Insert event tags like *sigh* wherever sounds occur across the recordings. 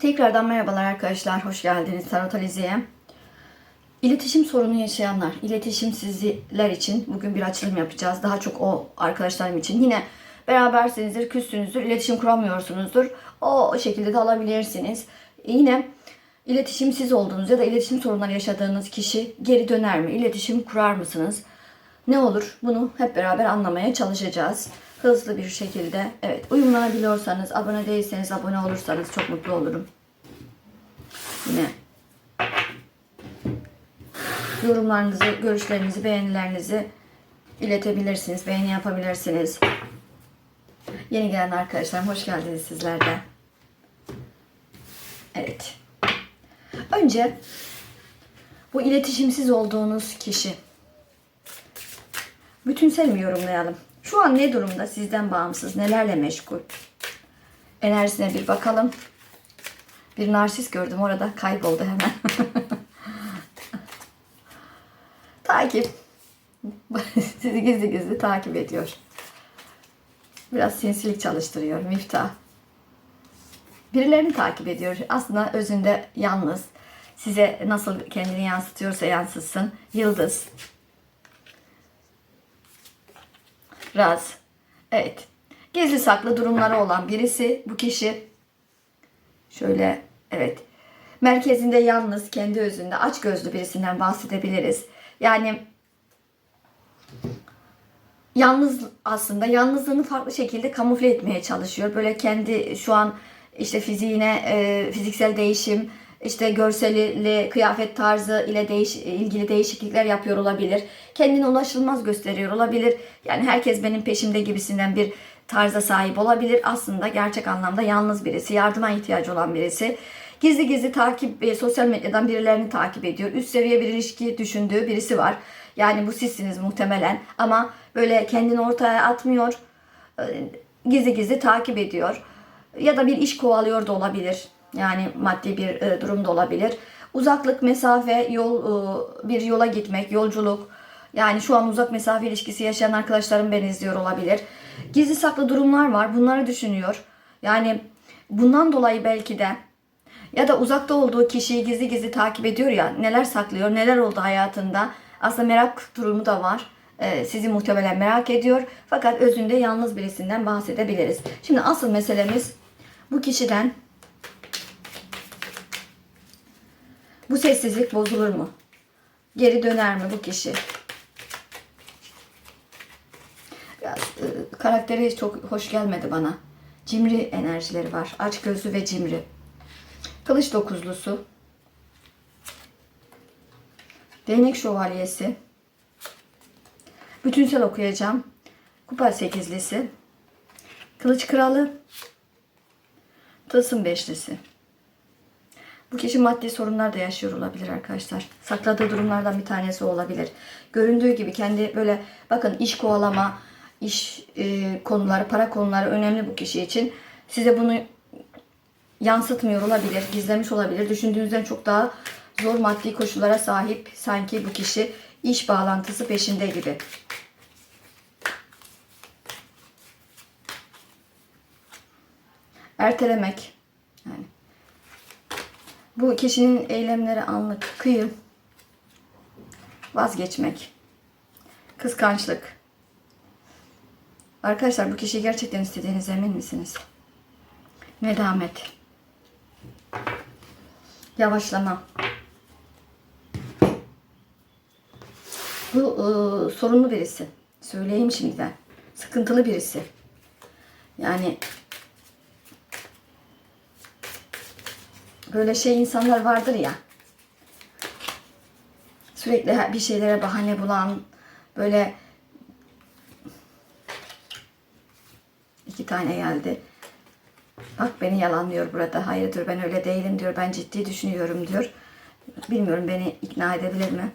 Tekrardan merhabalar arkadaşlar. Hoş geldiniz Tarot Alize'ye. İletişim sorunu yaşayanlar, iletişimsizler için bugün bir açılım yapacağız. Daha çok o arkadaşlarım için. Yine berabersinizdir, küssünüzdür, iletişim kuramıyorsunuzdur. O şekilde de alabilirsiniz. Yine iletişimsiz olduğunuz ya da iletişim sorunları yaşadığınız kişi geri döner mi? İletişim kurar mısınız? Ne olur? Bunu hep beraber anlamaya çalışacağız. Hızlı bir şekilde. Evet, uyumlanabiliyorsanız, abone değilseniz abone olursanız çok mutlu olurum. Yine yorumlarınızı, görüşlerinizi, beğenilerinizi iletebilirsiniz. Beğeni yapabilirsiniz. Yeni gelen arkadaşlarım hoş geldiniz sizler de. Evet. Önce bu iletişimsiz olduğunuz kişi. Bütünsel mi yorumlayalım? Şu an ne durumda sizden bağımsız? Nelerle meşgul? Enerjisine bir bakalım. Bir narsist gördüm orada kayboldu hemen. *laughs* takip. *laughs* Sizi gizli gizli takip ediyor. Biraz sinsilik çalıştırıyor Miftah. Birilerini takip ediyor. Aslında özünde yalnız. Size nasıl kendini yansıtıyorsa yansıtsın. Yıldız. Raz. Evet. Gizli saklı durumları olan birisi bu kişi. Şöyle evet. Merkezinde yalnız, kendi özünde aç gözlü birisinden bahsedebiliriz. Yani yalnız aslında yalnızlığını farklı şekilde kamufle etmeye çalışıyor. Böyle kendi şu an işte fiziğine e, fiziksel değişim, işte görseliyle, kıyafet tarzı ile değiş, ilgili değişiklikler yapıyor olabilir. Kendine ulaşılmaz gösteriyor olabilir. Yani herkes benim peşimde gibisinden bir tarza sahip olabilir. Aslında gerçek anlamda yalnız birisi, yardıma ihtiyacı olan birisi. Gizli gizli takip, e, sosyal medyadan birilerini takip ediyor. Üst seviye bir ilişki düşündüğü birisi var. Yani bu sizsiniz muhtemelen. Ama böyle kendini ortaya atmıyor. E, Gizli gizli takip ediyor. Ya da bir iş kovalıyor da olabilir. Yani maddi bir e, durum da olabilir. Uzaklık, mesafe, yol e, bir yola gitmek, yolculuk. Yani şu an uzak mesafe ilişkisi yaşayan arkadaşlarım beni izliyor olabilir. Gizli saklı durumlar var. Bunları düşünüyor. Yani bundan dolayı belki de ya da uzakta olduğu kişiyi gizli gizli takip ediyor ya neler saklıyor, neler oldu hayatında. Aslında merak durumu da var. Ee, sizi muhtemelen merak ediyor. Fakat özünde yalnız birisinden bahsedebiliriz. Şimdi asıl meselemiz bu kişiden bu sessizlik bozulur mu? Geri döner mi bu kişi? Biraz e, karakteri çok hoş gelmedi bana. Cimri enerjileri var. Aç gözlü ve cimri. Kılıç dokuzlusu. Değnek şövalyesi. Bütünsel okuyacağım. Kupa sekizlisi. Kılıç kralı. Tılsım beşlisi. Bu kişi maddi sorunlar da yaşıyor olabilir arkadaşlar. Sakladığı durumlardan bir tanesi olabilir. Göründüğü gibi kendi böyle bakın iş kovalama, iş e, konuları, para konuları önemli bu kişi için. Size bunu yansıtmıyor olabilir, gizlemiş olabilir. Düşündüğünüzden çok daha zor maddi koşullara sahip sanki bu kişi iş bağlantısı peşinde gibi. Ertelemek. Bu kişinin eylemleri anlık, kıyım, vazgeçmek, kıskançlık. Arkadaşlar bu kişiyi gerçekten istediğiniz emin misiniz? Nedamet. Yavaşlama. Bu e, sorunlu birisi. Söyleyeyim şimdiden. Sıkıntılı birisi. Yani böyle şey insanlar vardır ya. Sürekli bir şeylere bahane bulan böyle iki tane geldi. Bak beni yalanlıyor burada. Hayır diyor ben öyle değilim diyor. Ben ciddi düşünüyorum diyor. Bilmiyorum beni ikna edebilir mi?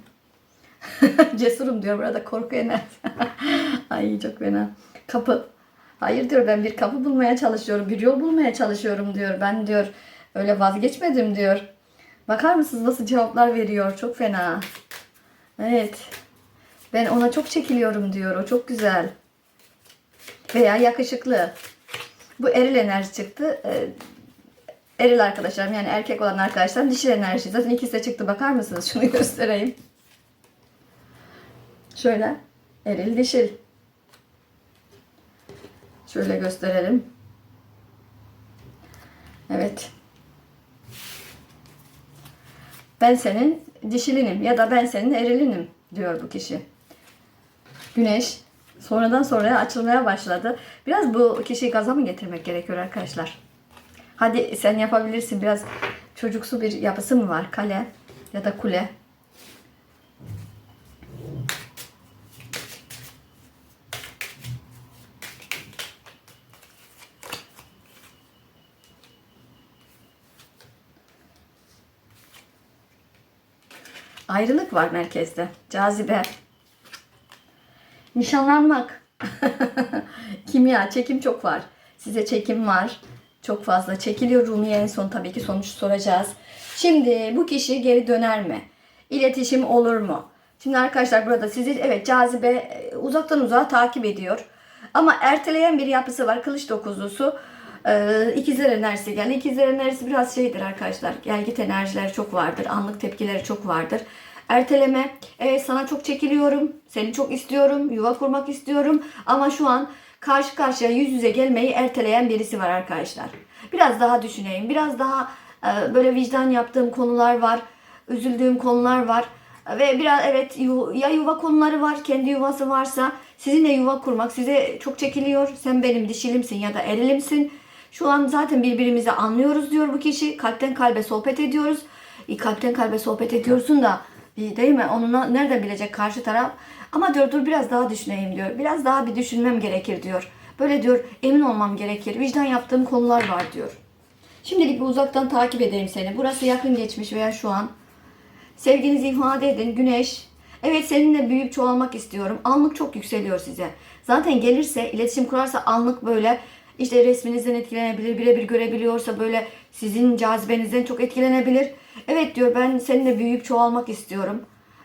*laughs* Cesurum diyor burada korku enerji. *laughs* Ay çok fena. Kapı. Hayır diyor ben bir kapı bulmaya çalışıyorum. Bir yol bulmaya çalışıyorum diyor. Ben diyor öyle vazgeçmedim diyor. Bakar mısınız nasıl cevaplar veriyor? Çok fena. Evet. Ben ona çok çekiliyorum diyor. O çok güzel. Veya yakışıklı. Bu eril enerji çıktı. Ee, eril arkadaşlarım yani erkek olan arkadaşlarım dişil enerji. Zaten ikisi de çıktı bakar mısınız? *laughs* Şunu göstereyim. Şöyle eril dişil. Şöyle gösterelim. Evet. Ben senin dişilinim ya da ben senin erilinim diyor bu kişi. Güneş sonradan sonraya açılmaya başladı. Biraz bu kişiyi gaza mı getirmek gerekiyor arkadaşlar? Hadi sen yapabilirsin. Biraz çocuksu bir yapısı mı var? Kale ya da kule. Ayrılık var merkezde. Cazibe. Nişanlanmak. *laughs* Kimya, çekim çok var. Size çekim var. Çok fazla çekiliyor. Rumiye en son tabii ki sonuç soracağız. Şimdi bu kişi geri döner mi? İletişim olur mu? Şimdi arkadaşlar burada sizi evet cazibe e, uzaktan uzağa takip ediyor. Ama erteleyen bir yapısı var. Kılıç dokuzlusu. Ee, ikizler enerjisi geldi. İkizler enerjisi biraz şeydir arkadaşlar. Gelgit enerjileri çok vardır. Anlık tepkileri çok vardır. Erteleme. Evet sana çok çekiliyorum. Seni çok istiyorum. Yuva kurmak istiyorum. Ama şu an karşı karşıya yüz yüze gelmeyi erteleyen birisi var arkadaşlar. Biraz daha düşüneyim. Biraz daha e, böyle vicdan yaptığım konular var. Üzüldüğüm konular var. Ve biraz evet ya yuva konuları var. Kendi yuvası varsa sizinle yuva kurmak size çok çekiliyor. Sen benim dişilimsin ya da erilimsin. Şu an zaten birbirimizi anlıyoruz diyor bu kişi. Kalpten kalbe sohbet ediyoruz. E, kalpten kalbe sohbet ediyorsun da değil mi? Onu nereden bilecek karşı taraf? Ama diyor dur biraz daha düşüneyim diyor. Biraz daha bir düşünmem gerekir diyor. Böyle diyor emin olmam gerekir. Vicdan yaptığım konular var diyor. Şimdilik bir uzaktan takip edeyim seni. Burası yakın geçmiş veya şu an. Sevginizi ifade edin. Güneş. Evet seninle büyüyüp çoğalmak istiyorum. Anlık çok yükseliyor size. Zaten gelirse, iletişim kurarsa anlık böyle işte resminizden etkilenebilir. Birebir görebiliyorsa böyle sizin cazibenizden çok etkilenebilir. Evet diyor ben seninle büyüyüp çoğalmak istiyorum.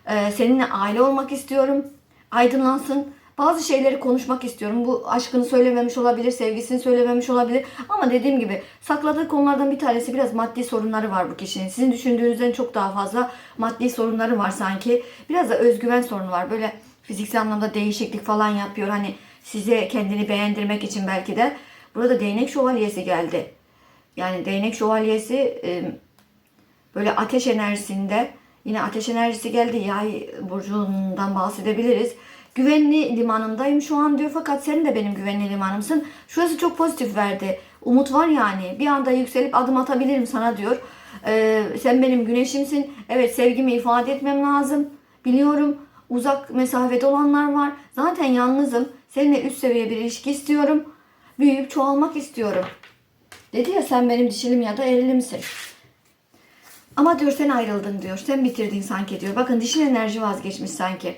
Ee, seninle aile olmak istiyorum. Aydınlansın. Bazı şeyleri konuşmak istiyorum. Bu aşkını söylememiş olabilir, sevgisini söylememiş olabilir. Ama dediğim gibi sakladığı konulardan bir tanesi biraz maddi sorunları var bu kişinin. Sizin düşündüğünüzden çok daha fazla maddi sorunları var sanki. Biraz da özgüven sorunu var. Böyle fiziksel anlamda değişiklik falan yapıyor. Hani size kendini beğendirmek için belki de. Burada değnek şövalyesi geldi. Yani değnek şövalyesi e, böyle ateş enerjisinde yine ateş enerjisi geldi. Yay burcundan bahsedebiliriz. Güvenli limanındayım şu an diyor fakat sen de benim güvenli limanımsın. Şurası çok pozitif verdi. Umut var yani. Bir anda yükselip adım atabilirim sana diyor. Ee, sen benim güneşimsin. Evet sevgimi ifade etmem lazım. Biliyorum uzak mesafede olanlar var. Zaten yalnızım. Seninle üst seviye bir ilişki istiyorum. Büyüyüp çoğalmak istiyorum. Dedi ya sen benim dişilim ya da erilimsin. Ama diyor sen ayrıldın diyor. Sen bitirdin sanki diyor. Bakın dişil enerji vazgeçmiş sanki.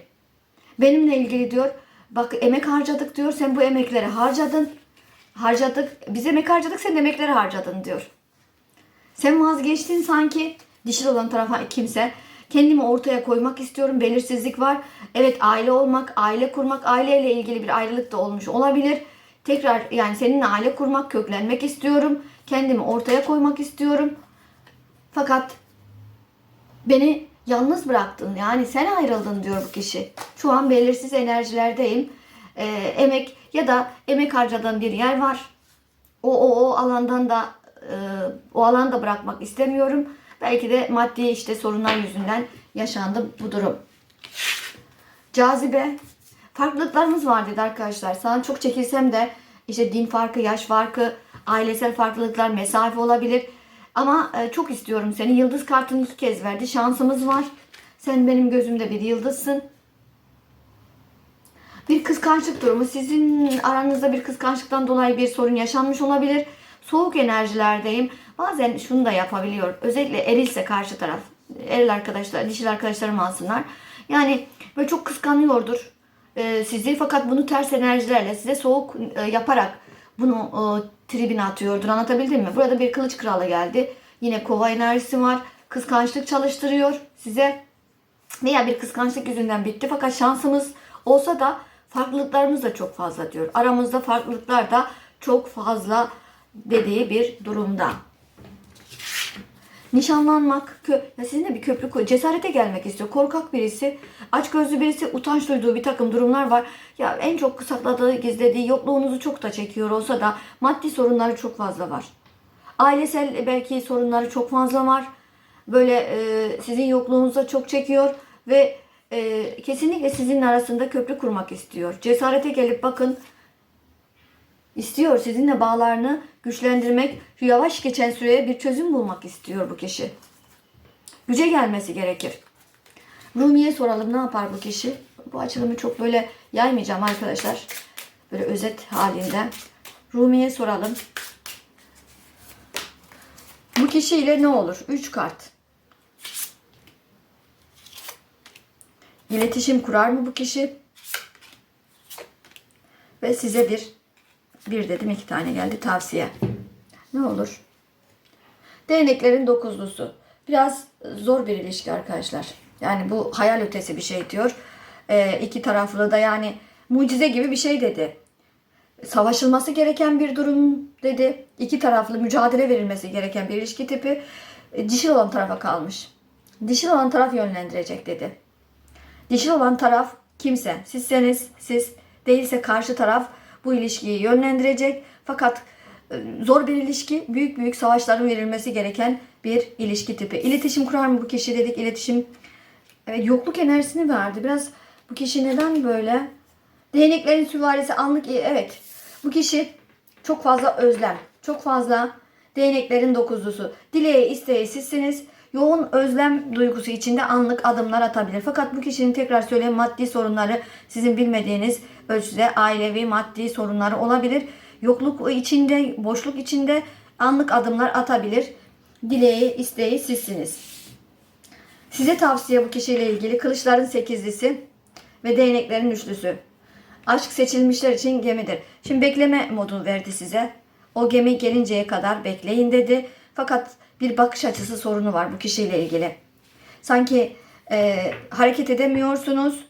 Benimle ilgili diyor. Bak emek harcadık diyor. Sen bu emekleri harcadın. Harcadık. Biz emek harcadık sen emekleri harcadın diyor. Sen vazgeçtin sanki. Dişil olan tarafa kimse. Kendimi ortaya koymak istiyorum. Belirsizlik var. Evet aile olmak, aile kurmak, aileyle ilgili bir ayrılık da olmuş olabilir. Tekrar yani seninle aile kurmak, köklenmek istiyorum. Kendimi ortaya koymak istiyorum. Fakat beni yalnız bıraktın. Yani sen ayrıldın diyor bu kişi. Şu an belirsiz enerjilerdeyim. Ee, emek ya da emek harcadığım bir yer var. O, o, o alandan da e, o alanda bırakmak istemiyorum. Belki de maddi işte sorunlar yüzünden yaşandı bu durum. Cazibe. Farklılıklarımız var dedi arkadaşlar. Sana çok çekilsem de işte din farkı, yaş farkı, ailesel farklılıklar, mesafe olabilir. Ama e, çok istiyorum seni. Yıldız kartını iki kez verdi. Şansımız var. Sen benim gözümde bir yıldızsın. Bir kıskançlık durumu. Sizin aranızda bir kıskançlıktan dolayı bir sorun yaşanmış olabilir. Soğuk enerjilerdeyim. Bazen şunu da yapabiliyor. Özellikle erilse karşı taraf. Eril arkadaşlar, dişil arkadaşlarım alsınlar. Yani böyle çok kıskanıyordur e, sizi fakat bunu ters enerjilerle size soğuk e, yaparak bunu e, tribine atıyordur. Anlatabildim mi? Burada bir kılıç kralı geldi. Yine kova enerjisi var. Kıskançlık çalıştırıyor size. Veya bir kıskançlık yüzünden bitti fakat şansımız olsa da farklılıklarımız da çok fazla diyor. Aramızda farklılıklar da çok fazla dediği bir durumda. Nişanlanmak, kö ya sizinle bir köprü cesarete gelmek istiyor. Korkak birisi, açgözlü birisi, utanç duyduğu bir takım durumlar var. Ya en çok sakladığı, gizlediği, yokluğunuzu çok da çekiyor olsa da maddi sorunları çok fazla var. Ailesel belki sorunları çok fazla var. Böyle e, sizin yokluğunuza çok çekiyor ve e, kesinlikle sizinle arasında köprü kurmak istiyor. Cesarete gelip bakın istiyor sizinle bağlarını güçlendirmek, şu yavaş geçen süreye bir çözüm bulmak istiyor bu kişi. Güce gelmesi gerekir. Rumi'ye soralım ne yapar bu kişi? Bu açılımı çok böyle yaymayacağım arkadaşlar. Böyle özet halinde. Rumi'ye soralım. Bu kişiyle ne olur? 3 kart. İletişim kurar mı bu kişi? Ve size bir bir dedim iki tane geldi tavsiye. Ne olur? Değneklerin dokuzlusu. Biraz zor bir ilişki arkadaşlar. Yani bu hayal ötesi bir şey diyor. Ee, iki taraflı da yani mucize gibi bir şey dedi. Savaşılması gereken bir durum dedi. İki taraflı mücadele verilmesi gereken bir ilişki tipi. E, dişil olan tarafa kalmış. Dişil olan taraf yönlendirecek dedi. Dişil olan taraf kimse. Sizseniz siz değilse karşı taraf bu ilişkiyi yönlendirecek. Fakat e, zor bir ilişki, büyük büyük savaşların verilmesi gereken bir ilişki tipi. İletişim kurar mı bu kişi dedik. İletişim evet, yokluk enerjisini verdi. Biraz bu kişi neden böyle? Değneklerin süvarisi anlık evet. Bu kişi çok fazla özlem, çok fazla değneklerin dokuzlusu. Dileği isteği sizsiniz. Yoğun özlem duygusu içinde anlık adımlar atabilir. Fakat bu kişinin tekrar söyleyeyim maddi sorunları sizin bilmediğiniz ölçüde ailevi maddi sorunları olabilir. Yokluk içinde, boşluk içinde anlık adımlar atabilir. Dileği, isteği sizsiniz. Size tavsiye bu kişiyle ilgili kılıçların sekizlisi ve değneklerin üçlüsü. Aşk seçilmişler için gemidir. Şimdi bekleme modu verdi size. O gemi gelinceye kadar bekleyin dedi. Fakat bir bakış açısı sorunu var bu kişiyle ilgili. Sanki e, hareket edemiyorsunuz.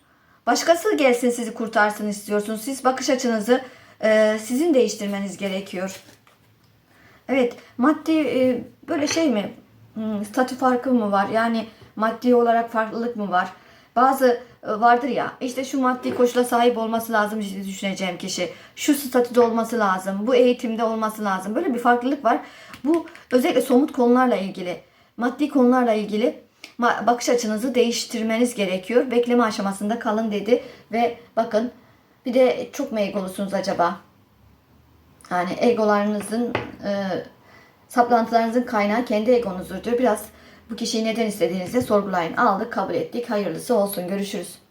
Başkası gelsin sizi kurtarsın istiyorsunuz. Siz bakış açınızı e, sizin değiştirmeniz gerekiyor. Evet maddi e, böyle şey mi? Hmm, statü farkı mı var? Yani maddi olarak farklılık mı var? Bazı e, vardır ya işte şu maddi koşula sahip olması lazım düşüneceğim kişi. Şu statüde olması lazım. Bu eğitimde olması lazım. Böyle bir farklılık var. Bu özellikle somut konularla ilgili. Maddi konularla ilgili bakış açınızı değiştirmeniz gerekiyor. Bekleme aşamasında kalın dedi ve bakın bir de çok mu egolusunuz acaba? Yani egolarınızın e, saplantılarınızın kaynağı kendi egonuzdur diyor. Biraz bu kişiyi neden istediğinizde sorgulayın. Aldık, kabul ettik. Hayırlısı olsun. Görüşürüz.